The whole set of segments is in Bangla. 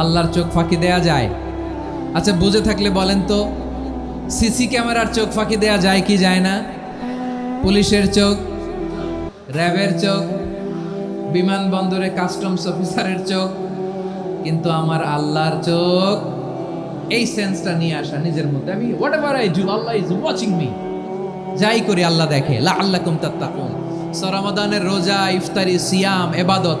আল্লাহর চোখ ফাঁকি দেয়া যায়। আচ্ছা বুঝে থাকলে বলেন তো, সিসি ক্যামেরার চোখ ফাঁকি দেয়া যায় কি যায় না? পুলিশের চোখ, র্যাবের চোখ, বিমানবন্দরে কাস্টমস অফিসারের চোখ, কিন্তু আমার আল্লাহর চোখ, এই সেন্সটা নিয়ে আসা নিজের মধ্যে। আমি whatever I do Allah is watching me যাই করি আল্লাহ দেখে। লা আল্লাহ কুম তাত্তাকুন সরামাদানের রোজা, ইফতারি, সিয়াম, এবাদত।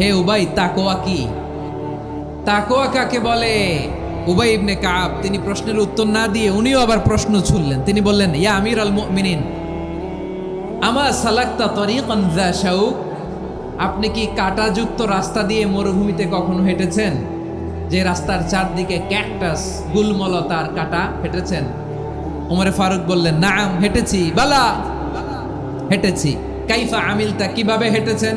হে উবাই, তাকোয়া কি? তাকোয়া কাকে বলে? উবাই ইবনে কাব, তিনি প্রশ্নের উত্তর না দিয়ে উনিও আবার প্রশ্ন ছুড়লেন। তিনি বললেন, ইয়া আমির আল মুমিনিন, আমা সালাক্তা তরিকান শাউক আপনি কি কাটাযুক্ত রাস্তা দিয়ে মরুভূমিতে কখনো হেঁটেছেন? যে রাস্তার চারদিকে ক্যাকটাস গুলমলতার কাটা হেঁটেছেন? ওমরে ফারুক বললেন, নাম, হেঁটেছি, বালা, হেঁটেছি। কাইফা আমিলতা, কীভাবে হেঁটেছেন?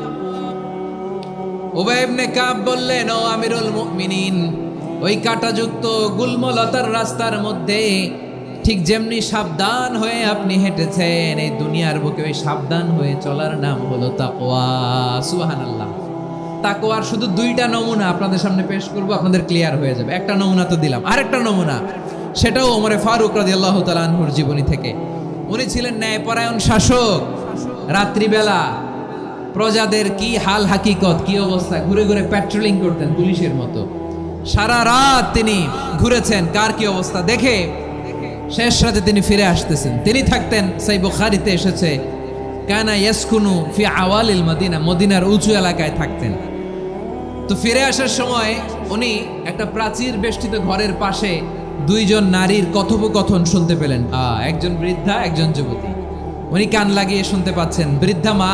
ওবাইবনে কাব বললেন, ও আমিরুল মুমিনিন, ওই কাটাযুক্ত গুলমলতার রাস্তার মধ্যে ঠিক যেমনি সাবধান হয়ে আপনি হেঁটেছেন, এই দুনিয়ার বুকে ওই সাবধান হয়ে চলার নাম হলো তাকওয়া। সুবহানাল্লাহ। তাকওয়ার শুধু দুইটা নমুনা আপনাদের সামনে পেশ করব, আপনাদের ক্লিয়ার হয়ে যাবে। একটা নমুনা তো দিলাম। আরেকটা নমুনা, সেটাও ওমরে ফারুক রাদিয়াল্লাহু তাআলা আনহুর জীবনী থেকে। উনি ছিলেন ন্যায়পরায়ণ শাসক, রাত্রিবেলা প্রজাদের কি হাল হাকিকত, কি অবস্থা? ঘুরে ঘুরে প্যাট্রোলিং করতেন পুলিশের মতো। সারা রাত তিনি ঘুরেছেন, কার কি অবস্থা? দেখে শেষ রাতে তিনি ফিরে আসতেছেন। তিনি থাকতেন, সেই বুখারিতে এসেছে, কানা ইয়াসকুনু ফি আওয়ালিল মদিনা মদিনার উঁচু এলাকায় থাকতেন। তো ফিরে আসার সময় উনি একটা প্রাচীর বেষ্টিত ঘরের পাশে দুইজন নারীর কথোপকথন শুনতে পেলেন। একজন বৃদ্ধা, একজন যুবতী। উনি কান লাগিয়ে শুনতে পাচ্ছেন, বৃদ্ধা মা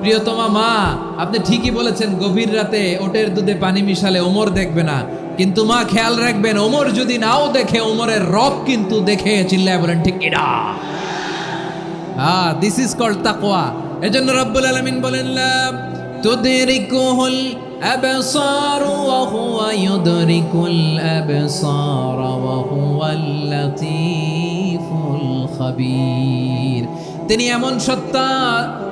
প্রিয়তমা মা, আপনি ঠিকই বলেছেন, গভীর রাতে ওটের দুধে পানি মিশালে ওমর দেখবে না। কিন্তু মা, খেয়াল রাখবেন, ওমর যদি নাও দেখে, ওমরের রব কিন্তু দেখে চিল্লায় বলেন, ঠিক কিনা হ্যাঁ দিস ইজ কল্ড তাকওয়া। এজন্য রব্বুল আলামিন বলেন তুদরিকুহুল খাবীর। তিনি এমন সত্তা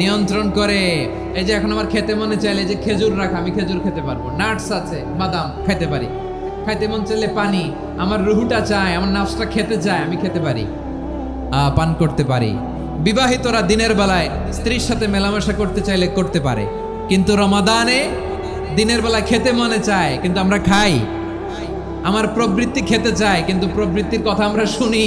নিয়ন্ত্রণ করে। এই যে এখন আমার খেতে মনে চাইলে যে খেজুর রাখা, আমি খেজুর খেতে পারব। নাটস আছে, বাদাম খেতে পারি। খাইতে মন চাইলে পানি। আমার রুহুটা চায়, আমার নাফসটা খেতে চায়, আমি খেতে পারি। পান করতে পারি। বিবাহিতরা দিনের বেলায় স্ত্রীর সাথে মেলামেশা করতে চাইলে করতে পারে। কিন্তু রমাদানে দিনের বেলা খেতে মনে চায়, কিন্তু আমরা খাই। আমার প্রবৃত্তি খেতে চায়, কিন্তু প্রবৃত্তির কথা আমরা শুনি।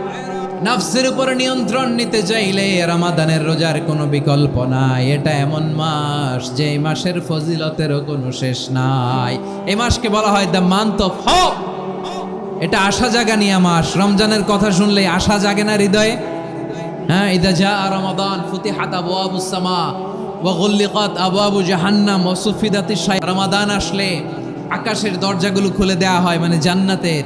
নফসের উপর নিয়ন্ত্রণ নিতে চাইলে রমাদানের রোজার কোনো বিকল্প নাই। এটা এমন মাস, যে মাসের ফজিলতেরও কোনো শেষ নাই। এই মাসকে বলা হয় দ্য মান্থ অফ হপ। এটা আশা জাগানিয়া মাস। রমজানের কথা শুনলে আশা জাগে না হৃদয়ে। হ্যাঁ ইদা যা রমাদান ফুতিহাত আবু আবু সামা ওয়া গুল্লিকাত আবু আবু সুফিদাতি রমাদান আসলে আকাশের দরজাগুলো খুলে দেওয়া হয় মানে জান্নাতের।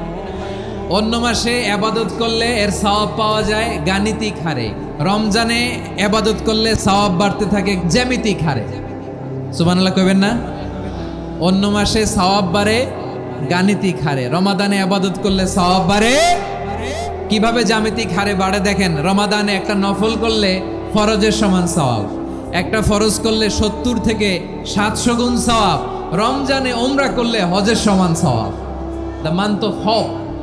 অন্য মাসে আবাদত করলে এর সওয়াব পাওয়া যায় গাণিতিক হারে। রমজানে আবাদত করলে সওয়াব বাড়তে থাকে জ্যামিতিক হারে। সুবহানাল্লাহ কইবেন না? অন্য মাসে সওয়াব বাড়ে গাণিতিক হারে। রমাদানে আবাদত করলে সওয়াব বাড়ে কীভাবে জ্যামিতিক হারে বাড়ে দেখেন, রমাদানে একটা নফল করলে ফরজের সমান সওয়াব, একটা ফরজ করলে সত্তর থেকে সাতশো গুণ সওয়াব, রমজানে ওমরা করলে হজের সমান সওয়াব। দ্য মান্থ অফ হপ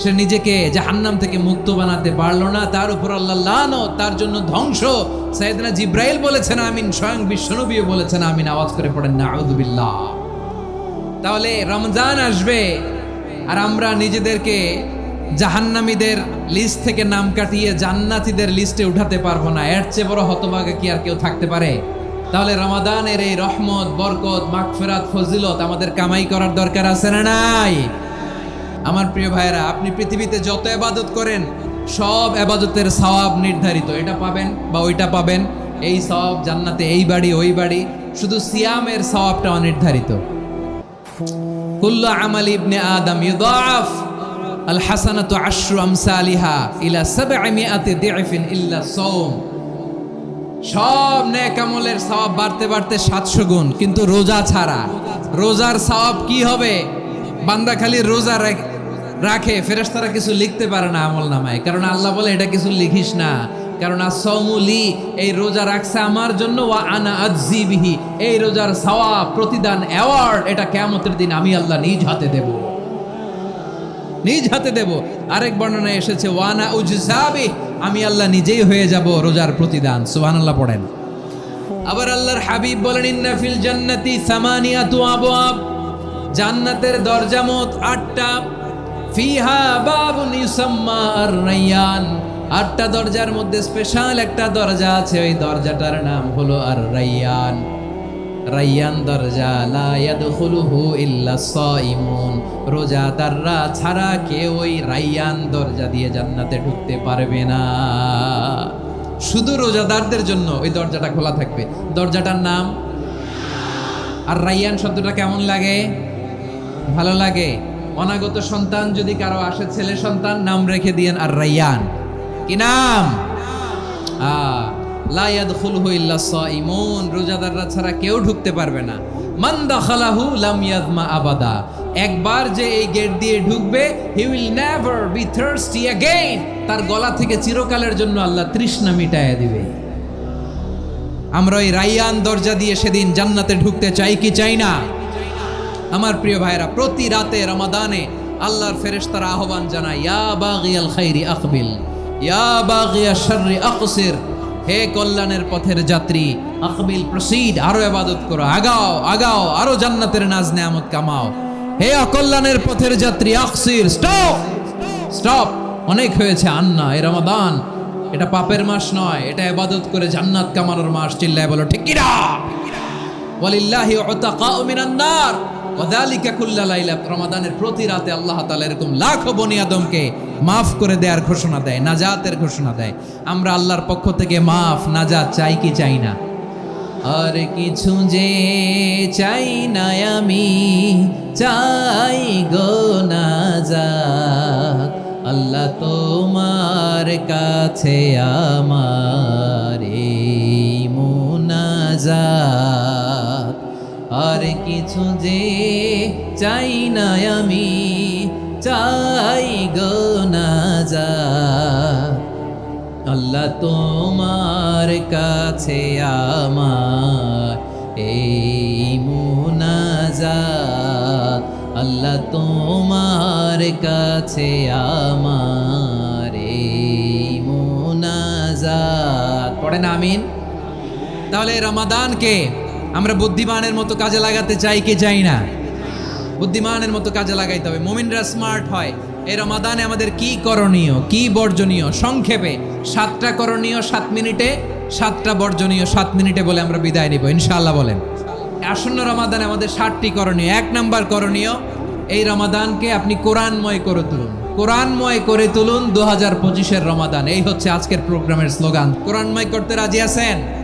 সে নিজেকে জাহান্নাম থেকে মুক্ত বানাতে পারল না। তার উপর আল্লাহ তার জন্য ধ্বংস। সাইদনা জিব্রাইল বলেছেন আমিন, স্বয়ং বিশ্বনবীও বলেছেন আমিন। আওয়াজ করে পড়েন না আউদুবিল্লাহ তাহলে রমজান আসবে, আর আমরা নিজেদেরকে জাহান্নামীদের লিস্ট থেকে নাম কাটিয়ে জান্নাতীদের লিস্টে উঠাতে পারব না। এর চেয়ে বড় হতভাগে কি আর কেউ থাকতে পারে? তাহলে রমাদানের এই রহমত, বরকত, মাগফিরাত, ফজিলত আমাদের কামাই করার দরকার আছে না নাই? আমার প্রিয় ভাইয়েরা, আপনি পৃথিবীতে যত এবাদত করেন, সব এবাদতের সওয়াব নির্ধারিত। এটা পাবেন বা ওইটা পাবেন। এই সওয়াব জান্নাতে, এই বাড়ি, ওই বাড়ি। শুধু সিয়ামের সওয়াবটা অনির্ধারিত। হাসানাতু সব বাড়তে বাড়তে 700 গুণ, কিন্তু রোজা ছাড়া। রোজার সওয়াব কি হবে? বান্দা খালি রোজা রাখ- রাখে, ফেরেশতারা কিছু লিখতে পারে না আমল নামায়। কারণ আল্লাহ বলে, এটা কিছু লিখিস না। কারণ আসৌমুলি এই রোজা রাখছে আমার জন্য, ওয়া আনা আজিবিহি এই রোজার সওয়াব, প্রতিদান অ্যাওয়ার্ড এটা কিয়ামতের দিন আমি আল্লাহ নিজ হাতে দেব। নিজ হাতে দেব। আরেক বর্ণনায় এসেছে ওয়ানা উজসাবি আমি আল্লাহ নিজেই হয়ে যাব রোজার প্রতিদান। সুহান আল্লাহ পড়েন। আবার আল্লাহর হাবিব বলেন, ইন্না ফিল জান্নাতি সামানিয়াতু আবওয়াব। জান্নাতের দরজা মোট আটটা। ফিহা বাবুন ইউসাম্মা আর রাইয়ান আটটা দরজার মধ্যে স্পেশাল একটা দরজা আছে, ওই দরজাটার নাম হলো আর রাইয়ান রাইয়ান দরজা, লা ইয়াদখুলুহু ইল্লা সাইমুন রোজাদাররা ছাড়া কেউ ওই রাইয়ান দরজা দিয়ে জান্নাতে ঢুকতে পারবে না। শুধু রোজাদারদের জন্য ওই দরজাটা খোলা থাকবে। দরজাটার নাম? আর রাইয়ান শব্দটা কেমন লাগে? ভালো লাগে? অনাগত সন্তান যদি কারও আসে, ছেলে সন্তান, নাম রেখে দিয়েন আর রাইয়ান। কি নাম? আহ লা ইয়াদখুলহু ইল্লা সাইমুন রোজাদাররা ছাড়া কেউ ঢুকতে পারবে না। মান দাখালাহু লাম ইয়াজমা আবাদা। একবার যে এই গেট দিয়ে ঢুকবে, he never be thirsty again. তার গলা থেকে চিরকালের জন্য আল্লাহ তৃষ্ণা মিটায়া দিবে। আমরা ওই রাইয়ান দরজা দিয়ে সেদিন জান্নাতে ঢুকতে চাই কি চাই না? আমার প্রিয় ভাইরা প্রতি রাতে রমাদানে আল্লাহর ফেরেশতারা আহ্বান জানায়, ইয়া বাগিয়াল খাইরি আকবিল, ইয়া বাগিয়া আকসির, হে কল্যাণের পথের যাত্রী, আকবিল, প্রসিড, আরও ইবাদত করো, আগাও আগাও, আরও জান্নাতের নাজ নেয়ামত কামাও। হে অকল্যাণের পথের যাত্রী, আকসির, স্টপ স্টপ, অনেক হয়েছে আন্না, এ রমাদান, এটা পাপের মাস নয়, এটা ইবাদত করে জান্নাত কামানোর মাস, চিল্লায় বলো, ঠিক কিনা? ওয়ালিল্লাহি উতাকাউ মিনান ওয়াযালিকা কুল্লা লাইলা, রমাদানের প্রতি রাতে আল্লাহ তাআলা এরকম লাখো বনি আদমকে মাফ করে দেওয়ার ঘোষণা দেয়, নাজাতের ঘোষণা দেয়। আমরা আল্লাহর পক্ষ থেকে মাফ, নাজাত চাই কি চাই না? আর কিছু যে চাই না আমি, চাই গো আল্লাহ তোমার কাছে আমার নাজাত আর কিছু যে চাই না আমি, চাই গো না যা। আল্লাহ তোমার কাছে আমার এই মুনাজাত। আল্লাহ তোমার কাছে আমার এই মুনাজাত। পড়েন আমিন? তাহলে রমাদানকে আমরা বুদ্ধিমানের মতো কাজে লাগাতে চাই কি চাই না? বুদ্ধিমানের মতো কাজে লাগাইতে হবে। মুমিনরা স্মার্ট হয়। এই রমাদানে আমাদের কি করণীয়, কি বর্জনীয়? সংক্ষেপে, সাতটা করণীয় সাত মিনিটে, সাতটা বর্জনীয় সাত মিনিটে বলে আমরা বিদায় নিব ইনশাল্লাহ বলেন। আসন্ন রমাদানে আমাদের ষাটটি করণীয়। এক নাম্বার করণীয়, এই রমাদানকে আপনি কোরআনময় করে তুলুন। কোরআনময় করে তুলুন দু হাজার পঁচিশের রমাদান। এই হচ্ছে আজকের প্রোগ্রামের স্লোগান। কোরআনময় করতে রাজি আছেন?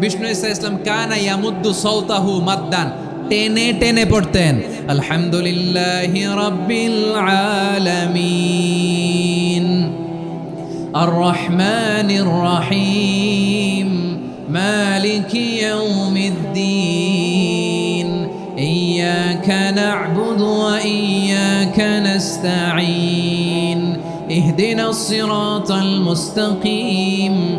বিষ্ণু ইসা ইসলাম কানা ইয়ামুদ্দু সৌতাহু মাদ্দান টেনে টেনে পড়তেন আলহামদুলিল্লাহ রাব্বিল আলামিন الرحمن الرحيم مالك يوم الدين إياك نعبد وإياك نستعين اهدنا الصراط المستقيم